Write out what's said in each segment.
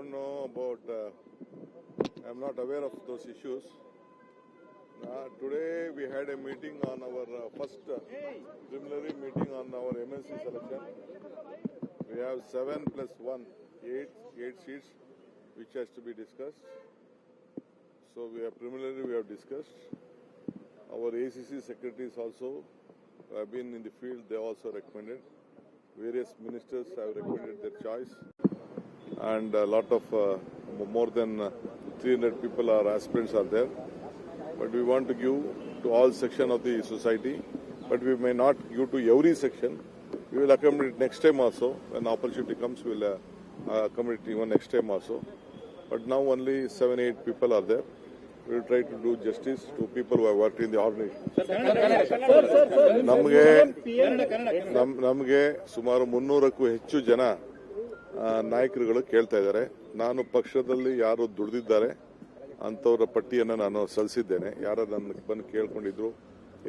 don't know about, uh, I'm not aware of those issues. Uh, today we had a meeting on our uh, first uh, preliminary meeting on our MNC selection. We have seven plus one, eight, eight seats which has to be discussed. So we have preliminary we have discussed. Our ACC secretaries also have been in the field, they also recommended. Various ministers have recommended their choice. And a lot of, uh, more than uh, 300 people are aspirants are there. But we want to give to all section of the society. But we may not give to every section. We will accommodate next time also. When opportunity comes, we will uh, uh, accommodate even next time also. But now only seven, eight people are there. We will try to do justice to people who have worked in the organization. ನಮಗೆ ನಮ್ ನಮಗೆ ಸುಮಾರು ಮುನ್ನೂರಕ್ಕೂ ಹೆಚ್ಚು ಜನ ಆ, ನಾಯಕರುಗಳು ಕೇಳ್ತಾ ಇದ್ದಾರೆ. ನಾನು ಪಕ್ಷದಲ್ಲಿ ಯಾರು ದುಡಿದಿದ್ದಾರೆ ಅಂಥವ್ರ ಪಟ್ಟಿಯನ್ನು ನಾನು ಸಲ್ಲಿಸಿದ್ದೇನೆ. ಯಾರು ನನ್ನ ಬಂದು ಕೇಳ್ಕೊಂಡಿದ್ರು,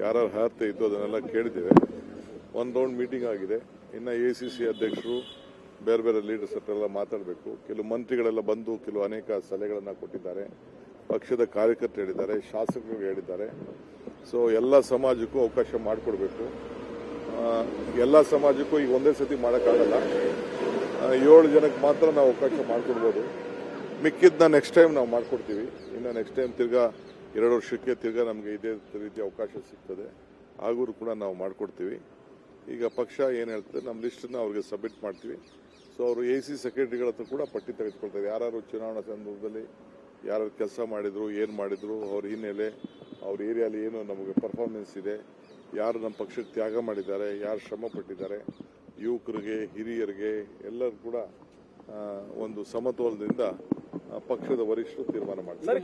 ಯಾರು ಅರ್ಹತೆ ಇದ್ದು ಅದನ್ನೆಲ್ಲ ಕೇಳಿದ್ದೇವೆ. ಒಂದು ರೌಂಡ್ ಮೀಟಿಂಗ್ ಆಗಿದೆ. ಇನ್ನು ಎ ಸಿ ಸಿ ಅಧ್ಯಕ್ಷರು, ಬೇರೆ ಬೇರೆ ಲೀಡರ್ಸ್ ಹತ್ರ ಎಲ್ಲ ಮಾತಾಡಬೇಕು. ಕೆಲವು ಮಂತ್ರಿಗಳೆಲ್ಲ ಬಂದು ಕೆಲವು ಅನೇಕ ಸಲಹೆಗಳನ್ನು ಕೊಟ್ಟಿದ್ದಾರೆ. ಪಕ್ಷದ ಕಾರ್ಯಕರ್ತರು ಹೇಳಿದ್ದಾರೆ, ಶಾಸಕರು ಹೇಳಿದ್ದಾರೆ. ಸೊ ಎಲ್ಲ ಸಮಾಜಕ್ಕೂ ಅವಕಾಶ ಮಾಡಿಕೊಡ್ಬೇಕು. ಎಲ್ಲ ಸಮಾಜಕ್ಕೂ ಈಗ ಒಂದೇ ಸತಿ ಮಾಡೋಕ್ಕಾಗಲ್ಲ. ಏಳು ಜನಕ್ಕೆ ಮಾತ್ರ ನಾವು ಅವಕಾಶ ಮಾಡಿಕೊಡ್ಬೋದು. ಮಿಕ್ಕಿದ್ದನ್ನ ನೆಕ್ಸ್ಟ್ ಟೈಮ್ ನಾವು ಮಾಡಿಕೊಡ್ತೀವಿ. ಇನ್ನು ನೆಕ್ಸ್ಟ್ ಟೈಮ್ ತಿರ್ಗಾ ಎರಡು ವರ್ಷಕ್ಕೆ ತಿರ್ಗಾ ನಮಗೆ ಇದೇ ರೀತಿ ಅವಕಾಶ ಸಿಗ್ತದೆ. ಆಗೂ ಕೂಡ ನಾವು ಮಾಡಿಕೊಡ್ತೀವಿ. ಈಗ ಪಕ್ಷ ಏನು ಹೇಳ್ತದೆ ನಮ್ಮ ಲಿಸ್ಟನ್ನು ಅವ್ರಿಗೆ ಸಬ್ಮಿಟ್ ಮಾಡ್ತೀವಿ. ಸೊ ಅವರು ಎ ಸಿ ಸೆಕ್ರೆಟರಿಗಳ ಹತ್ರ ಕೂಡ ಪಟ್ಟಿ ತೆಗೆದುಕೊಳ್ತಾರೆ. ಯಾರು ಚುನಾವಣಾ ಸಂದರ್ಭದಲ್ಲಿ ಯಾರು ಕೆಲಸ ಮಾಡಿದ್ರು, ಏನು ಮಾಡಿದ್ರು, ಅವ್ರ ಹಿನ್ನೆಲೆ, ಅವ್ರ ಏರಿಯಾಲಿ ಏನು ನಮಗೆ ಪರ್ಫಾರ್ಮೆನ್ಸ್ ಇದೆ, ಯಾರು ನಮ್ಮ ಪಕ್ಷಕ್ಕೆ ತ್ಯಾಗ ಮಾಡಿದ್ದಾರೆ, ಯಾರು ಶ್ರಮ ಪಟ್ಟಿದ್ದಾರೆ ಯುವಕರಿಗೆ ಹಿರಿಯರಿಗೆ ಎಲ್ಲರೂ ಕೂಡ ಒಂದು ಸಮತೋಲನದಿಂದ ಪಕ್ಷದ ವರಿಷ್ಠರು ತೀರ್ಮಾನ ಮಾಡ್ತಾರೆ.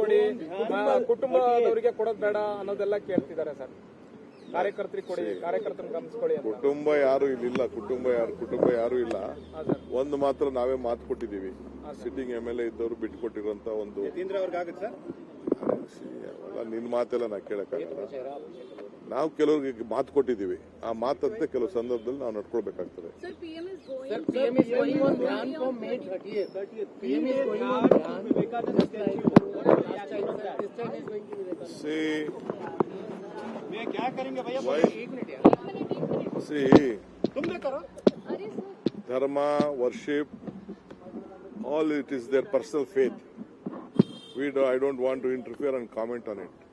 ಕೊಡಿ ಕುಟುಂಬದವರಿಗೆ ಕೊಡೋದ್ ಬೇಡ ಅನ್ನೋದೆಲ್ಲ ಕೇಳ್ತಿದ್ದಾರೆ ಸರ್. ಕಾರ್ಯಕರ್ತರಿಗೆ ಕೊಡಿ ಕಾರ್ಯಕರ್ತರನ್ನ ಗಮನಿಸ್ಕೊಳ್ಳಿ ಅಂತ. ಕುಟುಂಬ ಯಾರು ಇಲ್ಲಿಲ್ಲ ಕುಟುಂಬ ಯಾರು ಕುಟುಂಬ ಯಾರು ಇಲ್ಲ. ಒಂದು ಮಾತ್ರ ನಾವೇ ಮಾತು ಕೊಟ್ಟಿದ್ದೀವಿ. ಸಿಟ್ಟಿಂಗ್ ಎಂ ಎಲ್ ಎ ಇದ್ದವರು ಬಿಟ್ಕೊಟ್ಟಿರುವಂತ ಒಂದು ನಿನ್ ಅವ್ರಿಗೆ ಆಗುತ್ತೆ ಸರ್? ಅವೆಲ್ಲ ನಿನ್ನ ಮಾತೆಲ್ಲ ನಾ ಕೇಳಕ್ಕಾಗಲ್ಲ. ನಾವು ಕೆಲವರಿಗೆ ಮಾತು ಕೊಟ್ಟಿದ್ದೀವಿ ಆ ಮಾತಂತೆ ಕೆಲವು ಸಂದರ್ಭದಲ್ಲಿ ನಾವು ನಡ್ಕೊಳ್ಬೇಕಾಗ್ತದೆ ಸಿ ಧರ್ಮ worship all it is their personal faith. We do, I don't want to interfere and comment on it.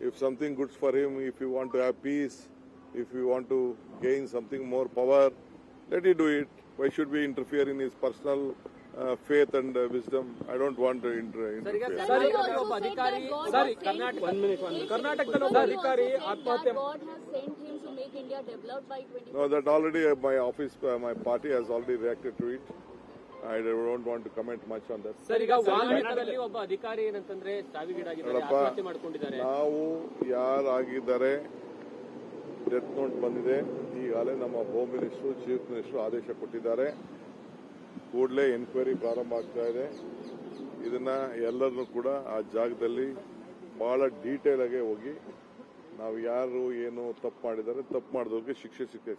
if something good for him, if you want to have peace, if you want to gain something more power, let him do it. Why should we interfere in his personal uh, faith and uh, wisdom? I don't want to inter- interfere. Sir, sir, sir, adhikari, Karnataka, one minute, one minute. Karnataka, sir, adhikari, God has sent him to make India developed by 20. No, that already uh, my office, uh, my party has already reacted to it. I don't want to comment much on that sir ಈಗ ವಾಲ್ಮೀಕದಲ್ಲಿ ಒಬ್ಬ ಅಧಿಕಾರಿ ಏನಂತಂದ್ರೆ ಸಾವಿಗೀಡಾಗಿದ್ದಾರೆ ಆತ್ಮಹತ್ಯೆ ಮಾಡ್ಕೊಂಡಿದ್ದಾರೆ. ನಾವು ಯಾರಾಗಿದ್ದಾರೆ death note ಬಂದಿದೆ. ಈಗಾಗಲೇ ನಮ್ಮ ಹೋಮ್ ಮಿನಿಸ್ಟ್ರು ಚೀಫ್ ಮಿನಿಸ್ಟ್ರು ಆದೇಶ ಕೊಟ್ಟಿದ್ದಾರೆ. ಕೂಡಲೇ ಎನ್ಕ್ವೈರಿ ಪ್ರಾರಂಭ ಆಗ್ತಾ ಇದೆ. ಇದನ್ನ ಎಲ್ಲರನ್ನೂ ಕೂಡ ಆ ಜಾಗದಲ್ಲಿ ಬಹಳ ಡೀಟೇಲ್ ಆಗಿ ಹೋಗಿ ನಾವು ಯಾರು ಏನು ತಪ್ಪು ಮಾಡಿದ್ದಾರೆ ತಪ್ಪು ಮಾಡಿದವ್ರಿಗೆ ಶಿಕ್ಷೆ ಸಿಕ್ಕೇ